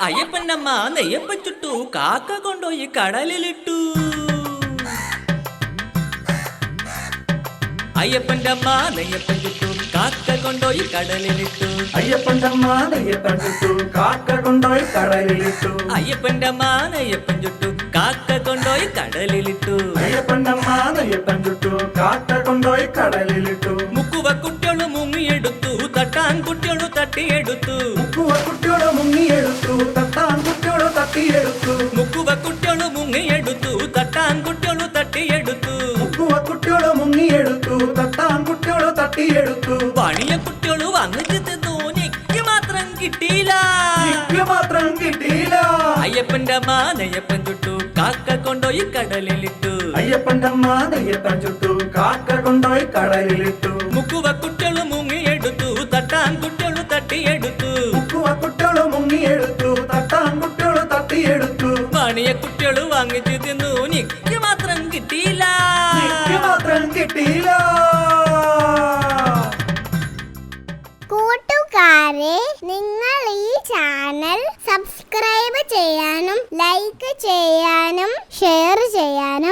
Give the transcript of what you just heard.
അയ്യപ്പനമ്മ നെയ്യപ്പ ചുട്ടു കാക്ക കൊണ്ടുപോയി കടലിലിട്ടു. അയ്യപ്പന്റെ അമ്മ നെയ്യപ്പൻ ചുട്ടു കാക്ക കൊണ്ടുപോയി കടലിലിട്ടു. അയ്യപ്പന്റെ അമ്മ നെയ്യപ്പൻ ചുട്ടു കാക്ക കൊണ്ടോയി കടലിലിട്ടു. അയ്യപ്പന്റെ അമ്മ നെയ്യപ്പൻ ചുട്ടു കാക്ക കൊണ്ടുപോയി കടലിലിട്ടു. അയ്യപ്പന്റെ അമ്മ നെയ്യപ്പൻ ചുട്ടു കാക്ക കൊണ്ടോയി കടലിലിട്ടു. തട്ടിയെടുത്തു. മുക്കുവ കുട്ടിയോട് മുങ്ങിയെടുത്തു തട്ടാൻ കുട്ടിയോട് തട്ടിയെടുത്തു. മുക്കുവ കുട്ടിയോട് മുങ്ങിയെടുത്തു തട്ടാൻ കുട്ടിയോട് തട്ടിയെടുത്തു. മുക്കുവ കുട്ടിയോട് മുങ്ങിയെടുത്തു തട്ടാൻ കുട്ടിയോട് തട്ടിയെടുത്തു. പണിയ കുട്ടിയോട് വന്നിട്ട് തിന്നു എനിക്ക് മാത്രം കിട്ടിയില്ല. എനിക്ക് മാത്രം കിട്ടിയില്ല. അയ്യപ്പന്റെ മാനയ്യപ്പൻ നെയ്യപ്പൻ ചുട്ടു കാക്ക കൊണ്ടോയി കടലിലിട്ടു. അയ്യപ്പന്റെ മാനയ്യപ്പൻ നെയ്യപ്പൻ ചുട്ടു കാക്ക കൊണ്ടോയി കടലിലിട്ടു. മുക്കുവ കുട്ടികൾ മുങ്ങിയെടുത്തു തട്ടാൻ കുട്ടികളു തട്ടിയെടുത്തു. മുക്കുവ കുട്ടിയോട് മുങ്ങിയെടുത്തു. തട്ടാൻ കുട്ടിയോട് തട്ടിയെടുത്തു. പണിയ കുട്ടികൾ വാങ്ങിച്ചു തിന്നു. നിക്ക് മാത്രം കിട്ടിയില്ല. മാത്രം കിട്ടിയില്ല. കൂട്ടുകാരെ നിങ്ങൾ ഈ ചാനൽ സബ്സ്ക്രൈബ് ചെയ്യാനും ലൈക്ക് ചെയ്യാനും ഷെയർ ചെയ്യാനും